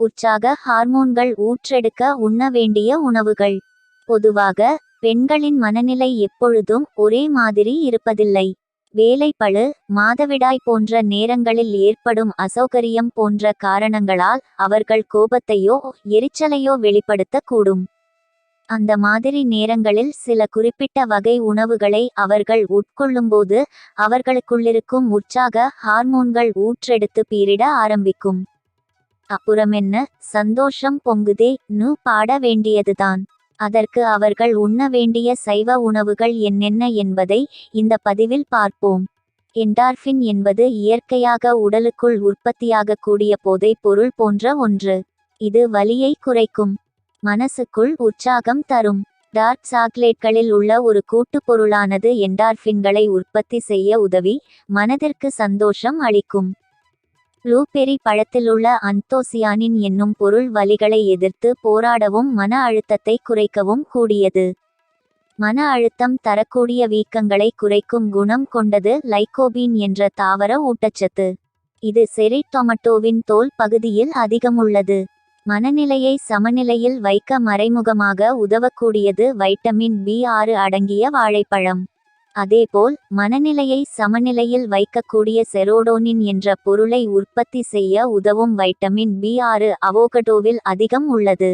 உற்சாக ஹார்மோன்கள் ஊற்றெடுக்க உண்ண வேண்டிய உணவுகள். பொதுவாக பெண்களின் மனநிலை எப்பொழுதும் ஒரே மாதிரி இருப்பதில்லை. வேலைப்பழு மாதவிடாய் போன்ற நேரங்களில் ஏற்படும் அசௌகரியம் போன்ற காரணங்களால் அவர்கள் கோபத்தையோ எரிச்சலையோ வெளிப்படுத்தக்கூடும். அந்த மாதிரி நேரங்களில் சில குறிப்பிட்ட வகை உணவுகளை அவர்கள் உட்கொள்ளும்போது அவர்களுக்குள்ளிருக்கும் உற்சாக ஹார்மோன்கள் ஊற்றெடுத்து பீரிட ஆரம்பிக்கும். அப்புறமென்ன? சந்தோஷம் பொங்குதே நு பாட வேண்டியதுதான். அதற்கு அவர்கள் உண்ண வேண்டிய சைவ உணவுகள் என்னென்ன என்பதை இந்த பதிவில் பார்ப்போம். என்டார்ஃபின் என்பது இயற்கையாக உடலுக்குள் உற்பத்தியாகக்கூடிய போதை பொருள் போன்ற ஒன்று. இது வலியை குறைக்கும். மனசுக்குள் உற்சாகம் தரும். டார்க் சாக்லேட்களில் உள்ள ஒரு கூட்டு பொருளானது என்டார்ஃபின்களை உற்பத்தி செய்ய உதவி மனதிற்கு சந்தோஷம் அளிக்கும். ப்ளூபெரி பழத்திலுள்ள அந்தோசியானின் என்னும் பொருள் வலிகளை எதிர்த்து போராடவும் மன அழுத்தத்தை குறைக்கவும் கூடியது. மன அழுத்தம் தரக்கூடிய வீக்கங்களை குறைக்கும் குணம் கொண்டது லைகோபீன் என்ற தாவர ஊட்டச்சத்து. இது செரிடொமட்டோவின் தோல் பகுதியில் அதிகமுள்ளது. மனநிலையை சமநிலையில் வைக்க மறைமுகமாக உதவக்கூடியது வைட்டமின் பி ஆறு அடங்கிய வாழைப்பழம். அதேபோல் மனநிலையை சமநிலையில் வைக்கக்கூடிய செரோடோனின் என்ற பொருளை உற்பத்தி செய்ய உதவும் வைட்டமின் பி ஆறு அவோகடோவில் அதிகம் உள்ளது.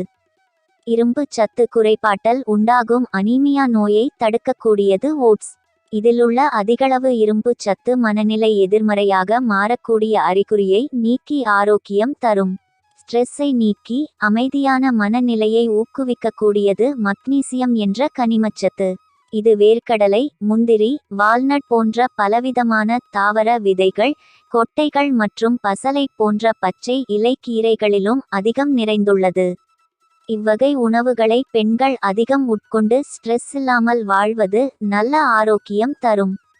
இரும்பு சத்து குறைபாட்டல் உண்டாகும் அனீமியா நோயை தடுக்கக்கூடியது ஓட்ஸ். இதிலுள்ள அதிகளவு இரும்பு சத்து மனநிலை எதிர்மறையாக மாறக்கூடிய அறிகுறியை நீக்கி ஆரோக்கியம் தரும். ஸ்ட்ரெஸ்ஸை நீக்கி அமைதியான மனநிலையை ஊக்குவிக்கக்கூடியது மக்னீசியம் என்ற கனிமச்சத்து. இது வேர்க்கடலை முந்திரி வால்நட் போன்ற பலவிதமான தாவர விதைகள் கொட்டைகள் மற்றும் பசலை போன்ற பச்சை இலைக்கீரைகளிலும் அதிகம் நிறைந்துள்ளது. இவ்வகை உணவுகளை பெண்கள் அதிகம் உட்கொண்டு ஸ்ட்ரெஸ் இல்லாமல் வாழ்வது நல்ல ஆரோக்கியம் தரும்.